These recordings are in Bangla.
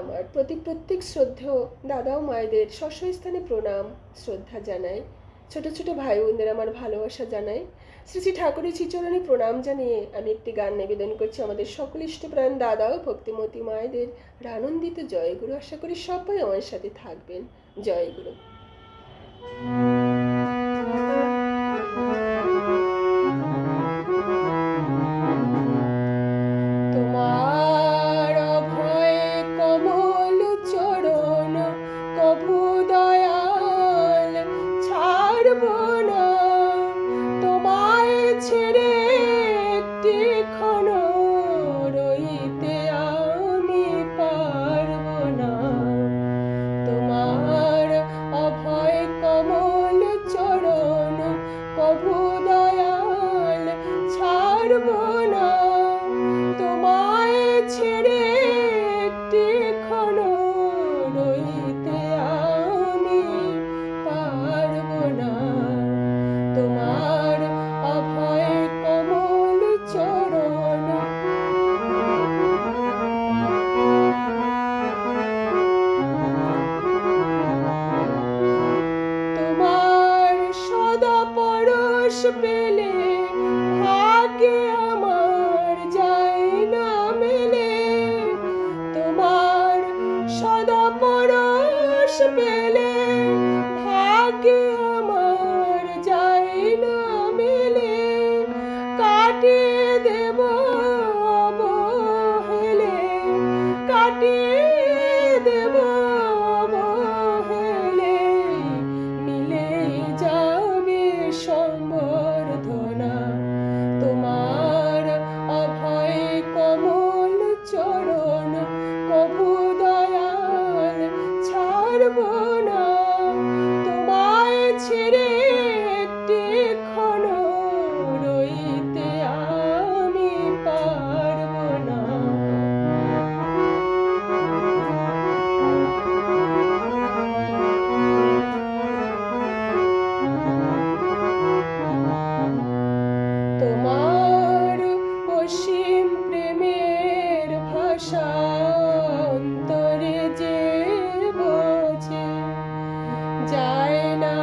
আমার প্রতি প্রত্যেক শ্রদ্ধেয় দাদা ও মায়েদের স্থানে প্রণাম, শ্রদ্ধা জানাই। ছোট ছোট ভাই বোনদের আমার ভালোবাসা জানাই। শ্রী শ্রী ঠাকুরের চিচরণে প্রণাম জানিয়ে আমি একটি গান নিবেদন করছি আমাদের সকল ইষ্টপ্রাণ দাদা ও ভক্তিমতী মায়েদের আনন্দিত জয়গুরু। আশা করি সবাই আমার সাথে থাকবেন। জয়গুরু। পেলে ভাগ্যে আমার যাই না মেলে। কাটিয়ে দেব অন্তরে যে বোঝে যায় না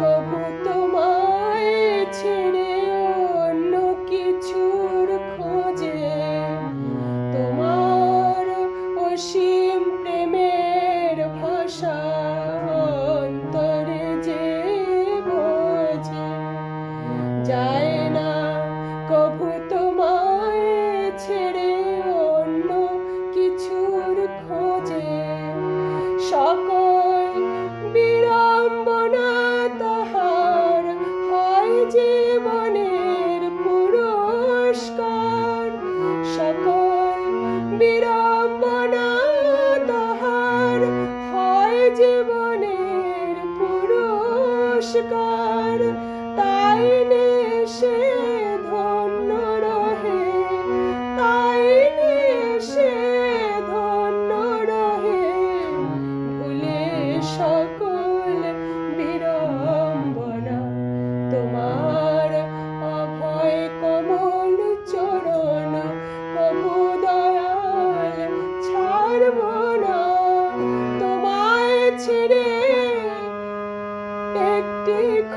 কবু তোমায় ছেড়ে অন্য কিছুর খোঁজে। তোমার অসীম বিড়ম্বনা তাহার হয় জীবনের পুরস্কার। তাই নেশে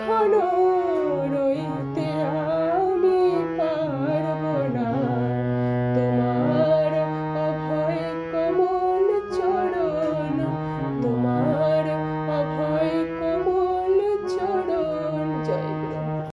Connor.